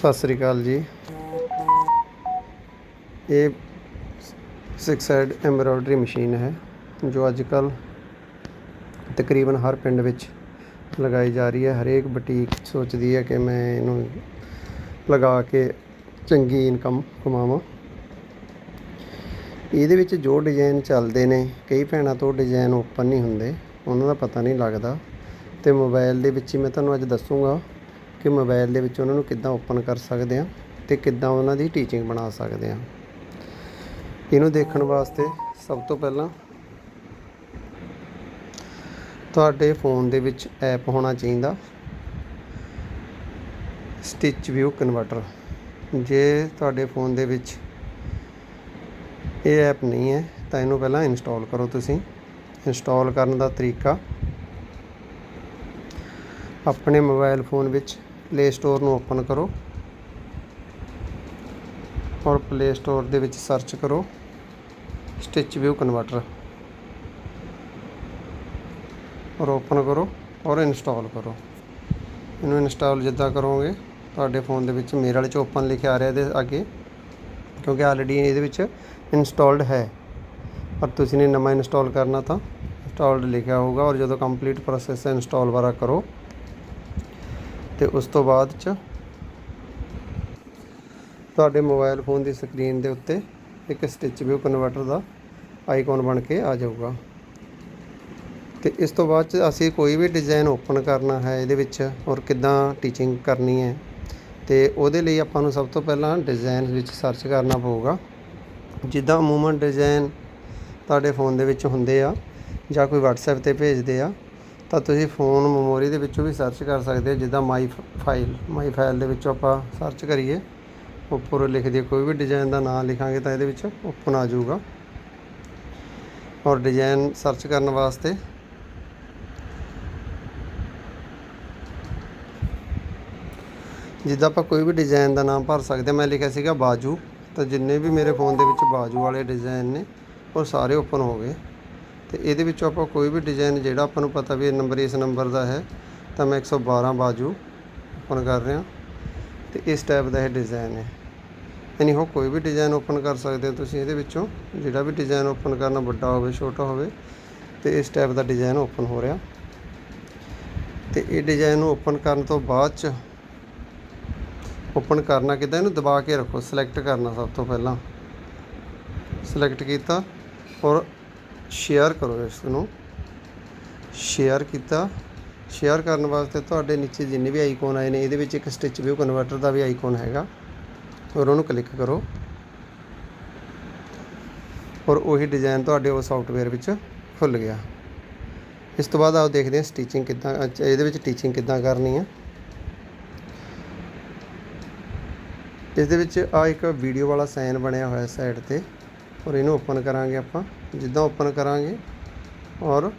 ਸਤਿ ਸ੍ਰੀ ਅਕਾਲ ਜੀ। ਇਹ six side embroidery machine ਹੈ, ਜੋ ਅੱਜ ਕੱਲ ਤਕਰੀਬਨ ਹਰ ਪਿੰਡ ਵਿੱਚ ਲਗਾਈ ਜਾ ਰਹੀ ਹੈ। ਹਰੇਕ ਬੁਟੀਕ ਸੋਚਦੀ ਹੈ ਕਿ ਮੈਂ ਇਹਨੂੰ ਲਗਾ ਕੇ ਚੰਗੀ ਇਨਕਮ ਕਮਾਵਾਂ। ਇਹਦੇ ਵਿੱਚ ਜੋ ਡਿਜ਼ਾਈਨ ਚੱਲਦੇ ਨੇ, ਕਈ ਭੈਣਾਂ ਤੋਂ ਡਿਜ਼ਾਈਨ ਓਪਨ ਨਹੀਂ ਹੁੰਦੇ, ਉਹਨਾਂ ਦਾ ਪਤਾ ਨਹੀਂ ਲੱਗਦਾ। ਤੇ ਮੋਬਾਈਲ ਦੇ ਵਿੱਚ ਹੀ ਮੈਂ ਤੁਹਾਨੂੰ ਅੱਜ ਦੱਸੂਗਾ ਕਿ ਮੋਬਾਈਲ ਦੇ ਵਿੱਚ ਉਹਨਾਂ ਨੂੰ ਕਿੱਦਾਂ ਓਪਨ ਕਰ ਸਕਦੇ ਆ ਤੇ ਕਿੱਦਾਂ ਉਹਨਾਂ ਦੀ ਟੀਚਿੰਗ ਬਣਾ ਸਕਦੇ ਆ ਇਹਨੂੰ ਦੇਖਣ ਵਾਸਤੇ ਸਭ ਤੋਂ ਪਹਿਲਾਂ ਤੁਹਾਡੇ ਫੋਨ ਦੇ ਵਿੱਚ ਐਪ ਹੋਣਾ ਚਾਹੀਦਾ। Stitch view converter. ਜੇ ਤੁਹਾਡੇ ਫੋਨ ਦੇ ਵਿੱਚ ਇਹ ਐਪ ਨਹੀਂ ਹੈ, ਤਾਂ ਇਹਨੂੰ ਪਹਿਲਾਂ ਇੰਸਟਾਲ ਕਰੋ ਤੁਸੀਂ। ਇੰਸਟਾਲ ਕਰਨ ਦਾ ਤਰੀਕਾ, ਆਪਣੇ ਮੋਬਾਈਲ ਫੋਨ ਵਿੱਚ ਪਲੇ ਸਟੋਰ ਨੂੰ ਓਪਨ ਕਰੋ। ਔਰ ਪਲੇ ਸਟੋਰ ਦੇ ਵਿੱਚ ਸਰਚ ਕਰੋ। ਸਟਿਚ ਵਿਊ ਕਨਵਰਟਰ ਔਰ ਓਪਨ ਕਰੋ ਔਰ ਇੰਸਟਾਲ ਕਰੋ। ਇਹਨੂੰ ਇੰਸਟਾਲ ਜਿੱਦਾਂ ਕਰੋਗੇ, ਤੁਹਾਡੇ ਫੋਨ ਦੇ ਵਿੱਚ ਮੇਰੇ ਵਾਲੇ 'ਚ ਓਪਨ ਲਿਖਿਆ ਆ ਰਿਹਾ ਇਹਦੇ ਅੱਗੇ, ਕਿਉਂਕਿ ਆਲਰੇਡੀ ਇਹਦੇ ਵਿੱਚ ਇੰਸਟਾਲਡ ਹੈ। ਪਰ ਤੁਸੀਂ ਨੇ ਨਵਾਂ ਇੰਸਟਾਲ ਕਰਨਾ ਤਾਂ ਇੰਸਟਾਲਡ ਲਿਖਿਆ ਹੋਊਗਾ ਔਰ ਜਦੋਂ ਕੰਪਲੀਟ ਪ੍ਰੋਸੈਸ ਇੰਸਟਾਲ ਵਾਰਾ ਕਰੋ। ਤੇ ਉਸ ਤੋਂ ਬਾਅਦ ਚ ਤੁਹਾਡੇ ਮੋਬਾਈਲ ਫੋਨ ਦੀ ਸਕਰੀਨ ਦੇ ਉੱਤੇ ਇੱਕ ਸਟਿਚ ਵਿਊ ਕਨਵਰਟਰ ਦਾ ਆਈਕਨ ਬਣ ਕੇ ਆ ਜਾਊਗਾ। ਤੇ ਇਸ ਤੋਂ ਬਾਅਦ ਚ ਅਸੀਂ ਕੋਈ ਵੀ ਡਿਜ਼ਾਈਨ ਓਪਨ ਕਰਨਾ ਹੈ ਇਹਦੇ ਵਿੱਚ ਔਰ ਕਿੱਦਾਂ ਟੀਚਿੰਗ ਕਰਨੀ ਹੈ, ਤੇ ਉਹਦੇ ਲਈ ਆਪਾਂ ਨੂੰ ਸਭ ਤੋਂ ਪਹਿਲਾਂ ਡਿਜ਼ਾਈਨ ਵਿੱਚ ਸਰਚ ਕਰਨਾ ਪਊਗਾ। ਜਿੱਦਾਂ ਅਮੂਮਨ ਡਿਜ਼ਾਈਨ ਤੁਹਾਡੇ ਫੋਨ ਦੇ ਵਿੱਚ ਹੁੰਦੇ ਆ ਜਾਂ ਕੋਈ WhatsApp ਤੇ ਭੇਜਦੇ ਆ ਤਾਂ ਤੁਸੀਂ ਫੋਨ ਮੈਮੋਰੀ ਦੇ ਵਿੱਚੋਂ ਵੀ ਸਰਚ ਕਰ ਸਕਦੇ ਹੋ, ਜਿੱਦਾਂ ਮਾਈ ਫਾਈਲ ਮਾਈ ਫਾਈਲ ਦੇ ਵਿੱਚੋਂ ਆਪਾਂ ਸਰਚ ਕਰੀਏ। ਉੱਪਰ ਲਿਖ ਦਈਏ, ਕੋਈ ਵੀ ਡਿਜ਼ਾਈਨ ਦਾ ਨਾਮ ਲਿਖਾਂਗੇ ਤਾਂ ਇਹਦੇ ਵਿੱਚ ਓਪਨ ਆ ਜਾਊਗਾ। ਔਰ ਡਿਜ਼ਾਈਨ ਸਰਚ ਕਰਨ ਵਾਸਤੇ ਜਿੱਦਾਂ ਆਪਾਂ ਕੋਈ ਵੀ ਡਿਜ਼ਾਈਨ ਦਾ ਨਾਮ ਭਰ ਸਕਦੇ ਮੈਂ ਲਿਖਿਆ ਸੀਗਾ ਬਾਜੂ, ਤਾਂ ਜਿੰਨੇ ਵੀ ਮੇਰੇ ਫੋਨ ਦੇ ਵਿੱਚ ਬਾਜੂ ਵਾਲੇ ਡਿਜ਼ਾਈਨ ਨੇ, ਉਹ ਸਾਰੇ ਓਪਨ ਹੋ ਗਏ। ਤੇ ਇਹਦੇ ਵਿੱਚੋਂ ਆਪਾਂ ਕੋਈ ਵੀ ਡਿਜ਼ਾਈਨ ਜਿਹੜਾ ਆਪਾਂ ਨੂੰ ਪਤਾ ਵੀ ਇਹ ਨੰਬਰ ਇਸ ਨੰਬਰ ਦਾ ਹੈ, ਤਾਂ ਮੈਂ 112 ਬਾਜੂ ਓਪਨ ਕਰ ਰਿਹਾ। ਤੇ ਇਸ ਟਾਈਪ ਦਾ ਇਹ ਡਿਜ਼ਾਈਨ ਹੈ। ਯਾਨੀ ਹੋ ਕੋਈ ਵੀ ਡਿਜ਼ਾਈਨ ਓਪਨ ਕਰ ਸਕਦੇ ਹੋ ਤੁਸੀਂ ਇਹਦੇ ਵਿੱਚੋਂ। ਜਿਹੜਾ ਵੀ ਡਿਜ਼ਾਈਨ ਓਪਨ ਕਰਨਾ ਵੱਡਾ ਹੋਵੇ, ਛੋਟਾ ਹੋਵੇ, ਤੇ ਇਸ ਟਾਈਪ ਦਾ ਡਿਜ਼ਾਈਨ ਓਪਨ ਹੋ ਰਿਹਾ। ਤੇ ਇਹ ਡਿਜ਼ਾਈਨ ਨੂੰ ਓਪਨ ਕਰਨ ਤੋਂ ਬਾਅਦ ਚ ਓਪਨ ਕਰਨਾ ਕਿੱਦਾਂ? ਇਹਨੂੰ ਦਬਾ ਕੇ ਰੱਖੋ ਸਿਲੈਕਟ ਕਰਨਾ ਸਭ ਤੋਂ ਪਹਿਲਾਂ। ਸਿਲੈਕਟ ਕੀਤਾ ਔਰ ਸ਼ੇਅਰ ਕਰੋ ਇਸ ਨੂੰ। ਸ਼ੇਅਰ ਕੀਤਾ। ਸ਼ੇਅਰ ਕਰਨ ਵਾਸਤੇ ਤੁਹਾਡੇ ਨੀਚੇ ਜਿੰਨੇ ਵੀ ਆਈਕਨ ਆਏ ਨੇ, ਇਹਦੇ ਵਿੱਚ ਇੱਕ ਸਟਿਚ ਵਿਊ ਕਨਵਰਟਰ ਦਾ ਵੀ ਆਈਕਨ ਹੈਗਾ। ਔਰ ਉਹਨੂੰ ਕਲਿੱਕ ਕਰੋ। ਔਰ ਉਹੀ ਡਿਜ਼ਾਈਨ ਤੁਹਾਡੇ ਉਹ ਸੌਫਟਵੇਅਰ ਵਿੱਚ ਖੁੱਲ ਗਿਆ। ਇਸ ਤੋਂ ਬਾਅਦ ਆਓ ਦੇਖਦੇ ਹਾਂ ਸਟਿਚਿੰਗ ਕਿੱਦਾਂ ਇਹਦੇ ਵਿੱਚ ਟੀਚਿੰਗ ਕਿੱਦਾਂ ਕਰਨੀ ਹੈ। ਇਸ ਦੇ ਵਿੱਚ ਆ ਇੱਕ ਵੀਡੀਓ ਵਾਲਾ ਸਾਈਨ ਬਣਿਆ ਹੋਇਆ ਸਾਈਡ ਤੇ। ਔਰ ਇਹਨੂੰ ਓਪਨ ਕਰਾਂਗੇ ਆਪਾਂ। ਜਿੱਦਾਂ ਓਪਨ ਕਰਾਂਗੇ ਔਰ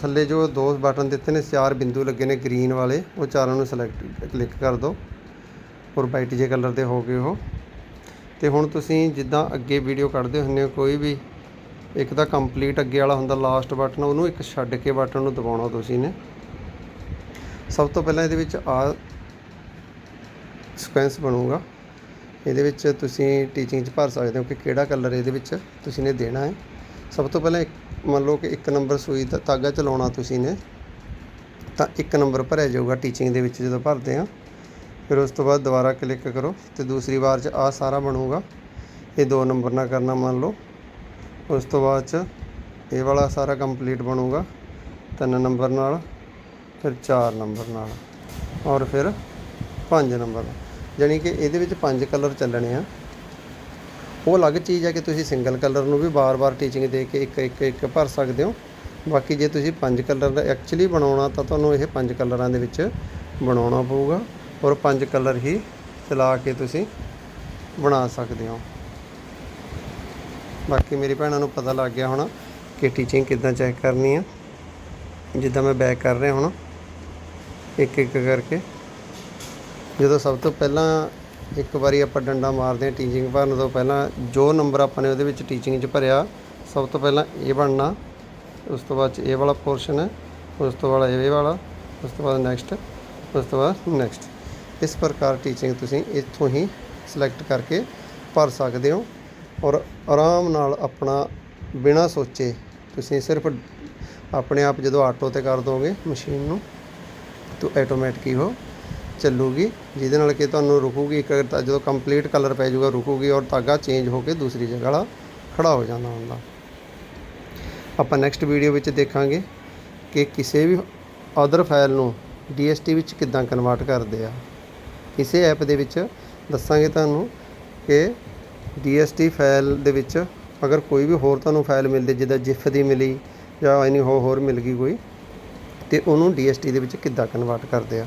ਥੱਲੇ ਜੋ ਦੋ ਬਟਨ ਦਿੱਤੇ ਨੇ, ਚਾਰ ਬਿੰਦੂ ਲੱਗੇ ਨੇ ਗ੍ਰੀਨ ਵਾਲੇ, ਉਹ ਚਾਰਾਂ ਨੂੰ ਸਿਲੈਕਟ ਕਲਿੱਕ ਕਰ ਦਿਓ। ਔਰ ਵਾਈਟ ਜੇ ਕਲਰ ਦੇ ਹੋ ਗਏ ਉਹ। ਤੇ ਹੁਣ ਤੁਸੀਂ ਜਿੱਦਾਂ ਅੱਗੇ ਵੀਡੀਓ ਕੱਢਦੇ ਹੁੰਦੇ ਹੋ, ਕੋਈ ਵੀ ਇੱਕ ਤਾਂ ਕੰਪਲੀਟ ਅੱਗੇ ਵਾਲਾ ਹੁੰਦਾ ਲਾਸਟ ਬਟਨ ਉਹਨੂੰ ਇੱਕ ਛੱਡ ਕੇ ਬਟਨ ਨੂੰ ਦਬਾਉਣਾ ਤੁਸੀਂ ਨੇ। ਸਭ ਤੋਂ ਪਹਿਲਾਂ ਇਹਦੇ ਵਿੱਚ ਆ ਸਕੁਐਂਸ ਬਣੂਗਾ। ਇਹਦੇ ਵਿੱਚ ਤੁਸੀਂ ਟੀਚਿੰਗ 'ਚ ਭਰ ਸਕਦੇ ਹੋ ਕਿ ਕਿਹੜਾ ਕਲਰ ਇਹਦੇ ਵਿੱਚ ਤੁਸੀਂ ਨੇ ਦੇਣਾ ਹੈ। ਸਭ ਤੋਂ ਪਹਿਲਾਂ ਇੱਕ, ਮੰਨ ਲਓ ਕਿ ਇੱਕ ਨੰਬਰ ਸੂਈ ਦਾ ਧਾਗਾ ਚਲਾਉਣਾ ਤੁਸੀਂ ਨੇ, ਤਾਂ ਇੱਕ ਨੰਬਰ ਭਰਿਆ ਜਾਊਗਾ ਟੀਚਿੰਗ ਦੇ ਵਿੱਚ ਜਦੋਂ ਭਰਦੇ ਆ ਫਿਰ ਉਸ ਤੋਂ ਬਾਅਦ ਦੁਬਾਰਾ ਕਲਿੱਕ ਕਰੋ ਤੇ ਦੂਸਰੀ ਵਾਰ 'ਚ ਆ ਸਾਰਾ ਬਣੂਗਾ। ਇਹ ਦੋ ਨੰਬਰ ਨਾਲ ਕਰਨਾ ਮੰਨ ਲਓ। ਉਸ ਤੋਂ ਬਾਅਦ 'ਚ ਇਹ ਵਾਲਾ ਸਾਰਾ ਕੰਪਲੀਟ ਬਣੂਗਾ। ਤਿੰਨ ਨੰਬਰ ਨਾਲ, ਫਿਰ ਚਾਰ ਨੰਬਰ ਨਾਲ ਔਰ ਫਿਰ ਪੰਜ ਨੰਬਰ ਨਾਲ। ਜਾਣੀ ਕਿ ਇਹਦੇ ਵਿੱਚ ਪੰਜ ਕਲਰ ਚੱਲਣੇ ਆ। ਉਹ ਅਲੱਗ ਚੀਜ਼ ਹੈ ਕਿ ਤੁਸੀਂ ਸਿੰਗਲ ਕਲਰ ਨੂੰ ਵੀ ਬਾਰ-ਬਾਰ ਟੀਚਿੰਗ ਦੇ ਕੇ ਇੱਕ ਇੱਕ ਇੱਕ ਭਰ ਸਕਦੇ ਹੋ। ਬਾਕੀ ਜੇ ਤੁਸੀਂ ਪੰਜ ਕਲਰ ਦਾ ਐਕਚੁਅਲੀ ਬਣਾਉਣਾ, ਤਾਂ ਤੁਹਾਨੂੰ ਇਹ ਪੰਜ ਕਲਰਾਂ ਦੇ ਵਿੱਚ ਬਣਾਉਣਾ ਪਊਗਾ ਔਰ ਪੰਜ ਕਲਰ ਹੀ ਚਲਾ ਕੇ ਤੁਸੀਂ ਬਣਾ ਸਕਦੇ ਹੋ। ਬਾਕੀ ਮੇਰੀ ਭੈਣਾਂ ਨੂੰ ਪਤਾ ਲੱਗ ਗਿਆ ਹੋਣਾ ਕਿ ਟੀਚਿੰਗ ਕਿੱਦਾਂ ਚੈੱਕ ਕਰਨੀ ਆ। ਜਿੱਦਾਂ ਮੈਂ ਬੈਕ ਕਰ ਰਿਹਾ ਹੁਣ, ਇੱਕ ਇੱਕ ਕਰਕੇ। ਜਦੋਂ ਸਭ ਤੋਂ ਪਹਿਲਾਂ ਇੱਕ ਵਾਰੀ ਆਪਾਂ ਡੰਡਾ ਮਾਰਦੇ ਹਾਂ ਟੀਚਿੰਗ ਭਰਨ ਤੋਂ ਪਹਿਲਾਂ, ਜੋ ਨੰਬਰ ਆਪਾਂ ਨੇ ਉਹਦੇ ਵਿੱਚ ਟੀਚਿੰਗ 'ਚ ਭਰਿਆ, ਸਭ ਤੋਂ ਪਹਿਲਾਂ ਇਹ ਬਣਨਾ, ਉਸ ਤੋਂ ਬਾਅਦ 'ਚ ਇਹ ਵਾਲਾ ਪੋਰਸ਼ਨ ਹੈ, ਉਸ ਤੋਂ ਬਾਅਦ ਇਹ ਵਾਲਾ, ਉਸ ਤੋਂ ਬਾਅਦ ਨੈਕਸਟ ਉਸ ਤੋਂ ਬਾਅਦ ਨੈਕਸਟ ਇਸ ਪ੍ਰਕਾਰ ਟੀਚਿੰਗ ਤੁਸੀਂ ਇੱਥੋਂ ਹੀ ਸਿਲੈਕਟ ਕਰਕੇ ਭਰ ਸਕਦੇ ਹੋ ਔਰ ਆਰਾਮ ਨਾਲ ਆਪਣਾ ਬਿਨਾਂ ਸੋਚੇ ਤੁਸੀਂ ਸਿਰਫ ਆਪਣੇ ਆਪ ਜਦੋਂ ਆਟੋ ਤੇ ਕਰ ਦੋਗੇ ਮਸ਼ੀਨ ਨੂੰ, ਤਾਂ ਆਟੋਮੈਟਿਕ ਹੀ ਹੋ। ਚੱਲੂਗੀ, ਜਿਹਦੇ ਨਾਲ ਕਿ ਤੁਹਾਨੂੰ ਰੁਕੂਗੀ, ਇੱਕ ਤਾਂ ਜਦੋਂ ਕੰਪਲੀਟ ਕਲਰ ਪੈ ਜਾਊਗਾ, ਰੁਕੂਗੀ ਔਰ ਧਾਗਾ ਚੇਂਜ ਹੋ ਕੇ ਦੂਸਰੀ ਜਗ੍ਹਾ ਵਾਲਾ ਖੜਾ ਹੋ ਜਾਂਦਾ ਹੁੰਦਾ ਆਪਾਂ ਨੈਕਸਟ ਵੀਡੀਓ ਵਿੱਚ ਦੇਖਾਂਗੇ ਕਿ ਕਿਸੇ ਵੀ ਅਦਰ ਫਾਈਲ ਨੂੰ DST ਵਿੱਚ ਕਿੱਦਾਂ ਕਨਵਰਟ ਕਰਦੇ ਆ। ਕਿਸੇ ਐਪ ਦੇ ਵਿੱਚ ਦੱਸਾਂਗੇ ਤੁਹਾਨੂੰ ਕਿ DST ਫਾਈਲ ਦੇ ਵਿੱਚ ਅਗਰ ਕੋਈ ਵੀ ਹੋਰ ਤੁਹਾਨੂੰ ਫਾਈਲ ਮਿਲਦੀ, ਜਿੱਦਾਂ ਜਿਫ ਦੀ ਮਿਲੀ ਜਾਂ ਐਨੀ ਹੋ ਹੋਰ ਮਿਲ ਗਈ ਕੋਈ, ਤੇ ਉਹਨੂੰ DST ਦੇ ਵਿੱਚ ਕਿੱਦਾਂ ਕਨਵਰਟ ਕਰਦੇ ਆ।